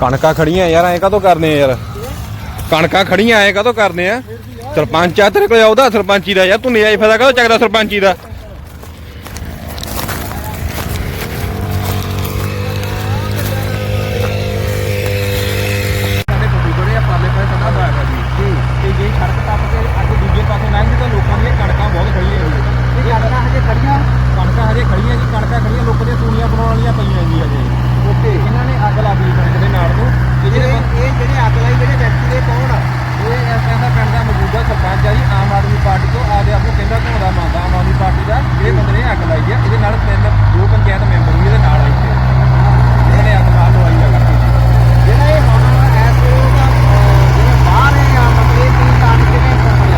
ਕਣਕਾਂ ਖੜੀਆਂ ਯਾਰ, ਐਂ ਕਾਹਤੋਂ ਕਰਨੇ ਆ ਯਾਰ? ਕਣਕਾਂ ਖੜੀਆਂ, ਐਂ ਕਾਹਤੋਂ ਕਰਨੇ ਆ? ਸਰਪੰਚ ਆ, ਤੇਰੇ ਕੋਲ ਆਉਦਾ ਸਰਪੰਚੀ ਦਾ ਯਾਰ, ਤੂੰ ਨਜਾਇਜ਼ ਫਾਇਦਾ ਕਾਹਤੋਂ ਚੱਕਦਾ ਸਰਪੰਚੀ ਦਾ ਸਾਡੇ ਕੋਲ ਬੜੇ ਆ ਪਾਲੇ ਪਾਸੇ ਸਾਡਾ ਬਾਗ ਆ ਜੀ ਤੇ ਜੇ ਸੜਕ ਟੱਪ ਕੇ ਅੱਗੇ ਦੂਜੇ ਪਾਸੇ ਲੰਘਦੇ ਤਾਂ ਲੋਕਾਂ ਦੀਆਂ ਕਣਕਾਂ ਬਹੁਤ ਖੜੀਆਂ ਜੀ ਇਹ ਕਣਕਾਂ ਹਜੇ ਖੜੀਆਂ ਕਣਕਾਂ ਹਜੇ ਖੜੀਆਂ ਜੀ ਕਣਕਾਂ ਖੜੀਆਂ ਲੋਕਾਂ ਦੀਆਂ ਸੂਣੀਆਂ ਬਣਾਉਣ ਵਾਲੀਆਂ ਪਈਆਂ ਜੀ ਹਜੇ ਓਕੇ ਇਹਨਾਂ ਨੇ ਅੱਗ ਲਾ ਦਿੱਤੀ ਕਣਕ ਦੇ ਨਾਲ ਨੂੰ ਇਹ ਜਿਹੜੇ ਇਹ ਜਿਹੜੇ ਅੱਗ ਲਾਈ ਜਿਹੜੇ ਵਿਅਕਤੀ ਦੇ ਕੌਣ ਆ ਇਹ ਇਸ ਤਰ੍ਹਾਂ ਦਾ ਪਿੰਡ ਦਾ ਮੌਜੂਦਾ ਸਰਪੰਚ ਆ ਜੀ ਆਮ ਆਦਮੀ ਪਾਰਟੀ ਤੋਂ ਆਦੇ ਆਪ ਨੂੰ ਕਹਿੰਦਾ ਘੁੰਮਦਾ ਮੰਨਦਾ ਆਮ ਆਦਮੀ ਪਾਰਟੀ ਦਾ ਇਹ ਬੰਦੇ ਨੇ ਅੱਗ ਲਾਈ ਆ ਇਹਦੇ ਨਾਲ ਤਿੰਨ ਦੋ ਪੰਚਾਇਤ ਮੈਂਬਰ ਵੀ ਇਹਦੇ ਨਾਲ ਆ ਇੱਥੇ। ਇਹਨਾਂ ਨੇ ਅੱਗ ਨਾਲ ਲਵਾਈ ਆ ਕਰਕੇ ਜੀ ਜਿਹੜਾ ਇਹ ਦਾ ਜਿਹੜਾ ਬਾਹਰ ਹੈ ਆ ਮਤਲਬ ਇਹ ਕੀ ਕਾਰਨ ਕਿਵੇਂ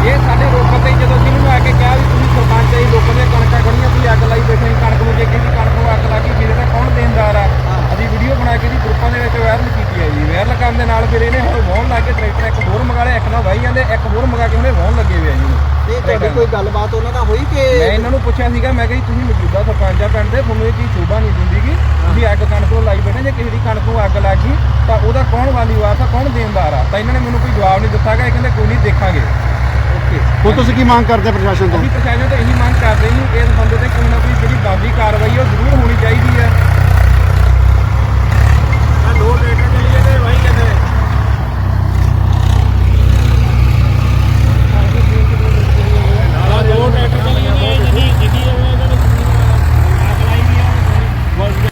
ਇਹ ਸਾਡੇ ਰੋਕਣ ਤੇ ਜਦੋਂ ਅਸੀਂ ਨੂੰ ਆ ਕੇ ਕਿਹਾ ਵੀ ਤੁਸੀਂ ਸਰਪੰਚ ਆਈ ਲੋਕਾਂ ਦੀਆਂ ਕਣਕਾਂ ਖੜੀਆਂ ਤੁਸੀਂ ਅੱਗ ਲਾਈ ਬੈਠੇ ਕਣਕ ਨੂੰ ਜੇ ਕਿਸੇ ਕਣਕ ਨੂੰ ਅੱਗ ਲੱਗੀ ਜਿਹਦੇ ਦਾ ਕੌਣ ਦੇਣਦਾਰ ਆ? ਅਸੀਂ ਵੀਡੀਓ ਬਣਾ ਕੇ ਜੀ ਗਰੁੱਪਾਂ ਦੇ ਵਿੱਚ ਵਾਇਰਲ ਕੀਤੀ ਹੈ ਜੀ। ਵਾਇਰਲ ਕਰਨ ਦੇ ਨਾਲ ਫਿਰ ਇਹਨੇ ਹੁਣ ਵਾਹਣ ਲਾ ਕੇ ਟਰੈਕਟਰ ਇੱਕ ਹੋਰ ਮੰਗਾ ਲਿਆ ਇੱਕ ਨਾਲ ਵਾਹੀ ਜਾਂਦੇ ਇੱਕ ਹੋਰ ਮੰਗਾ ਕੇ ਉਹਨੇ ਵਾਹਣ ਲੱਗੇ ਹੋਏ ਆ ਜੀ ਤੇ ਤੁਹਾਡੀ ਕੋਈ ਗੱਲਬਾਤ ਉਹਨਾਂ ਨਾਲ ਹੋਈ ਕਿ ਮੈਂ ਇਹਨਾਂ ਨੂੰ ਪੁੱਛਿਆ ਸੀਗਾ ਮੈਂ ਕਿਹਾ ਜੀ ਤੁਸੀਂ ਮੌਜੂਦਾ ਸਰਪੰਚ ਆ ਪਿੰਡ ਦੇ ਤੁਹਾਨੂੰ ਇਹ ਚੀਜ਼ ਸ਼ੋਭਾ ਨਹੀਂ ਦਿੰਦੀਗੀ ਤੁਸੀਂ ਅੱਗ ਕਣਕ ਨੂੰ ਲਾਈ ਬੈਠੇ ਜੇ ਕਿਸੇ ਦੀ ਕਣਕ ਨੂੰ ਅੱਗ ਲੱਗ ਗਈ ਤਾਂ ਉਹਦਾ ਕੌਣ ਵਾਲੀਵਾਸ ਆ ਕੌਣ ਦੇਣਦਾਰ ਆ? ਤਾਂ ਇਹਨਾਂ ਨੇ ਮੈਨੂੰ ਕੋਈ ਜਵਾਬ ਨਹੀਂ ਦਿੱਤਾਗਾ ਇਹ ਕਹਿੰਦੇ ਕੋਈ ਨਹੀਂ ਦੇਖਾਂਗੇ। ਓਕੇ। ਹੁਣ ਤੁਸੀਂ ਕੀ ਮੰਗ ਕਰਦੇ ਪ੍ਰਸ਼ਾਸਨ ਤੋਂ? ਅਸੀਂ ਪ੍ਰਸ਼ਾਸਨ ਤੋਂ ਇਹੀ ਮੰਗ ਕਰਦੇ ਹਾਂ ਕਿ ਇਸ ਬੰਦੇ ਤੇ ਕੋਈ ਨਾ ਕੋਈ ਜਿਹੜੀ ਬਣਦੀ ਕਾਰਵਾਈ ਉਹ ਜ਼ਰੂਰ ਹੋਣੀ ਚਾਹੀਦੀ ਹੈ